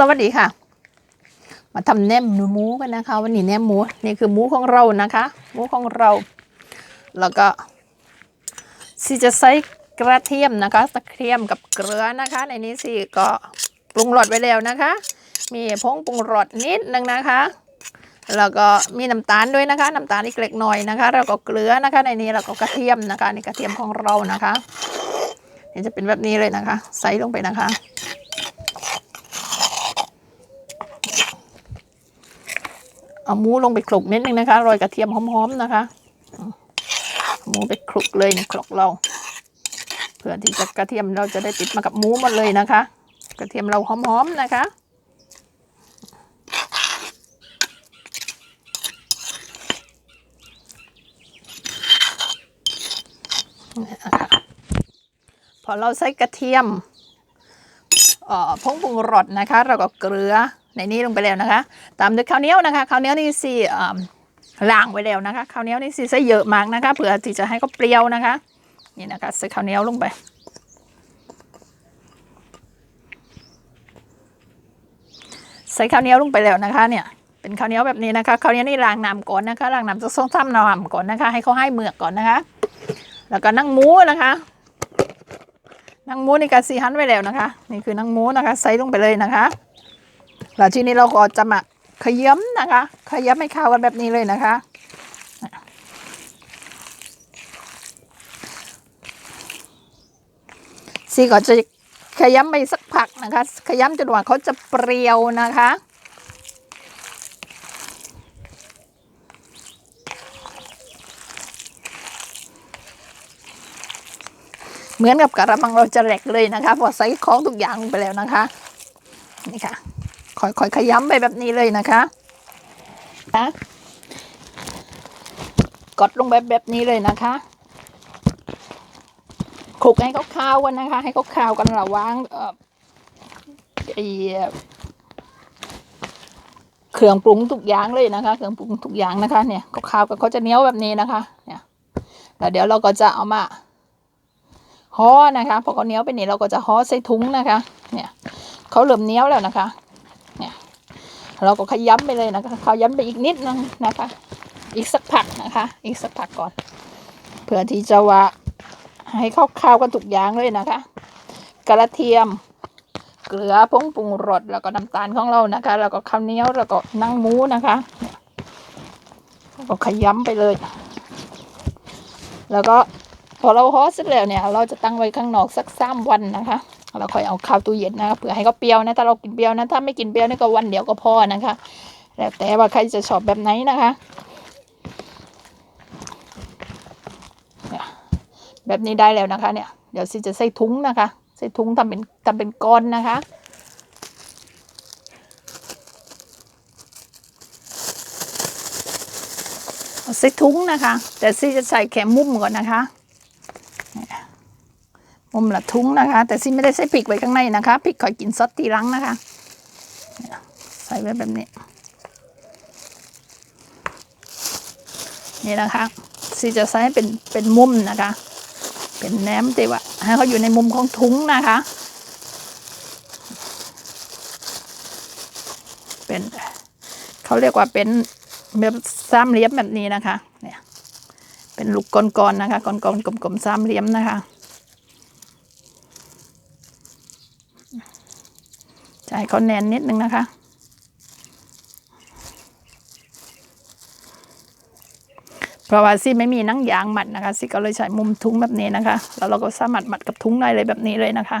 สวัสดีค่ะ มาทำแหนมหมูกันนะคะ วันนี้แหนมหมูนี่คือหมูของเรานะคะ หมูของเรา แล้วก็สิจะใส่กระเทียมนะคะกระเทียมกับเกลือนะคะ ในนี้สิก็ปรุงรสไว้แล้วนะคะ มีผงปรุงรสนิดนึงนะคะ แล้วก็มีน้ำตาลด้วยนะคะน้ำตาลอีกเล็กน้อยนะคะ แล้วก็เกลือนะคะ ในนี้แล้วก็กระเทียมนะคะนี่กระเทียมของเรานะคะนี่จะเป็นแบบนี้เลยนะคะ ใส่ลงไปนะคะ เอาหมูลงไปคลุกนิดนึงนะคะโรยกระเทียมหอมๆนะคะหมูไปคลุกเลยในคลุกเรา เพื่อที่จะกระเทียมเราจะได้ติดมากับหมูหมดเลยนะคะ กระเทียมเราหอมๆนะคะพอเราใส่กระเทียมอ่อผงปรุงรสนะคะ เราก็เกลือ ในนี้ลงไปแล้วนะคะ ตามด้วยข้าวเหนียวนะคะข้าวเหนียวนี่สิเอิ่ล้างไว้แล้วนะคะข้าวเหนียวนี่สิใส่เยอะมากนะคะเผื่อที่จะให้เขาเปรี้ยวนะคะ นี่นะคะใส่ข้าวเหนียวลงไปใส่ข้าวเหนียวลงไปแล้วนะคะ เนี่ยเป็นข้าวเหนียวแบบนี้นะคะข้าวเหนียวนี่ล้างน้ำก่อนนะคะล้างน้ำจะส่งซ้ำน้ำก่อนนะคะ ให้เขาให้เมือกก่อนนะคะ แล้วก็นั่งหมูนะคะนั่งหมูนี่ก็สีหันไว้แล้วนะคะ นี่คือนั่งหมูนะคะ ใส่ลงไปเลยนะคะ แล้วทีนี้เราก็จะมาขยำนะคะ ขยำให้เข้ากันแบบนี้เลยนะคะ ซีก็จะขยำไปสักพักนะคะ ขยำจนกว่าเขาจะเปรี้ยวนะคะเหมือนกับกระมังเราจะแหลกเลยนะคะพอใส่ของทุกอย่างไปแล้วนะคะ นี่ค่ะ ค่อยๆขยำไปแบบนี้เลยนะคะนะกดลงไปแบบนี้เลยนะคะคลุกให้เขาคาวกันนะคะ ให้เขาคาวกันระหว่างเอ่อไอเครื่องปรุงทุกอย่างเลยนะคะ เครื่องปรุงทุกอย่างนะคะเนี่ยเขาคาวกันเขาจะเหนียวแบบนี้นะคะ เนี่ยแล้วเดี๋ยวเราก็จะเอามาห่อนะคะพอเขาเหนียวไปนี่เราก็จะห่อใส่ถุงนะคะ เนี่ยเขาเริ่มเหนียวแล้วนะคะเนี่ย เราก็ขย้ำไปเลยนะคะขย้ำไปอีกนิดนึงนะคะ อีกสักพักนะคะ อีกสักพักก่อน เพื่อที่จะว่าให้เข้าคาวกันทุกอย่างเลยนะคะ กระเทียม เกลือผงปรุงรสแล้วก็น้ำตาลของเรานะคะ แล้วก็ข้าวเหนียวแล้วก็นั่งหมูนะคะก็ขย้ำไปเลย แล้วก็พอเราฮอสเสร็จแล้วเนี่ย เราจะตั้งไว้ข้างนอกสักสามวันนะคะ เราค่อยเอาเข้าวตู้เย็นนะคะเผื่อให้เขาเปรี้ยวนะถ้าเรากินเปรี้ยวนะถ้าไม่กินเปรี้ยวนี่ก็วันเดียวก็พอนะคะ แล้วแต่ว่าใครจะชอบแบบไหนนะคะแบบนี้ได้แล้วนะคะเนี่ยเดี๋ยวซิจะใส่ถุงนะคะใส่ถุงทำเป็นทำเป็นก้อนนะคะใส่ถุงนะคะ แต่ซิจะใส่แค่มุมก่อนนะคะ มุมละถุงนะคะ แต่ซิไม่ได้ใส่พริกไว้ข้างในนะคะพริกคอยกินซอสทีหลังนะคะ ใส่ไว้แบบนี้ นี่นะคะซีจะใช้เป็นเป็นมุมนะคะ เป็นแหนมแต่ว่าให้เขาอยู่ในมุมของถุงนะคะ เป็นเขาเรียกว่าเป็นแบบสามเหลี่ยมแบบนี้นะคะ เนี่ย เป็นลูกก้อนๆนะคะก้อนๆกลมๆสามเหลี่ยมนะคะจะ ให้เขาแน่นนิดนึงนะคะ เพราะว่าซี่ไม่มีนังยางหมัดนะคะซี่ก็เลยใช้มุมทุ้งแบบนี้นะคะ แล้วเราก็สามารถมัดกับทุ้งได้เลยแบบนี้เลยนะคะ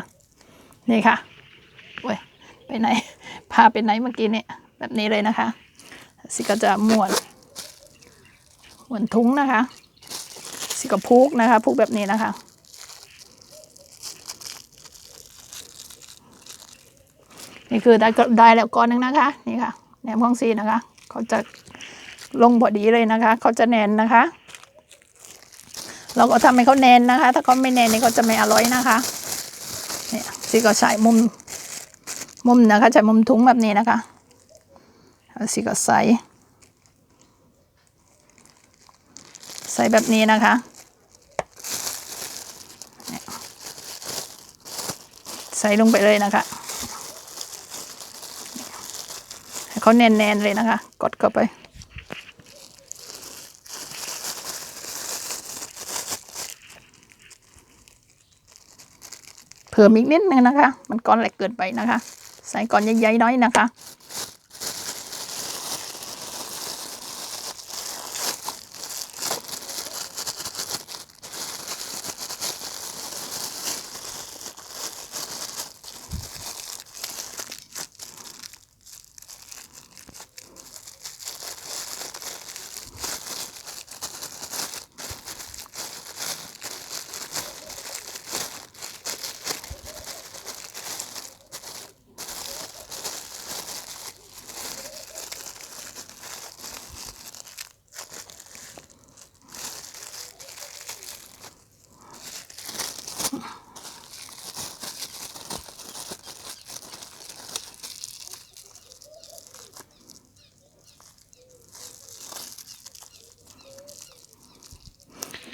นี่ค่ะโอ้ยไปไหน พาไปไหนเมื่อกี้เนี่ยแบบนี้เลยนะคะซี่ก็จะม้วนม้วนทุ้งนะคะซี่ก็พูกนะคะพูกแบบนี้นะคะ นี่คือได้ได้แล้วก้อนหนึงนะคะ นี่ค่ะแหนมของซีนะคะ เขาจะลงพอดีเลยนะคะ เขาจะแน่นนะคะ เราก็ทำให้เขาแน่นนะคะ ถ้าเขาไม่แน่นนี่เขาจะไม่อร่อยนะคะเนี่ยซีก็ใช้มุมมุมนะคะใช้มุมถุงแบบนี้นะคะซีก็ใส่ใส่แบบนี้นะคะใส่ลงไปเลยนะคะ เขาแน่นๆเลยนะคะ กดเข้าไป เพิ่มอีกนิดนึงนะคะ มันก้อนเล็กเกินไปนะคะ ใส่ก้อนใหญ่ๆน้อยนะคะ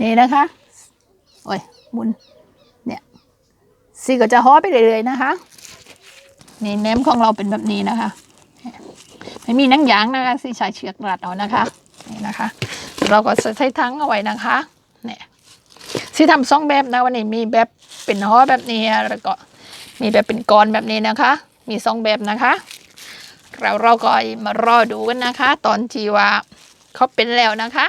นี่นะคะ โอ้ยมุนเนี่ยสีก็จะฮ้อไปเรื่อยๆนะคะ นี่เน้มของเราเป็นแบบนี้นะคะ ไม่มีนังยางนะคะสีใช้เชือกรัดเอานะคะนี่นะคะ เราก็ใช้ทั้งเอาไว้นะคะเนี่ยสีทำสองแบบนะวันนี้มีแบบเป็นฮ้อแบบนี้แล้วก็มีแบบเป็นกรแบบนี้นะคะ มีสองแบบนะคะเราเราก็มารอดูกันนะคะ ตอนที่ว่าเขาเป็นแล้วนะคะ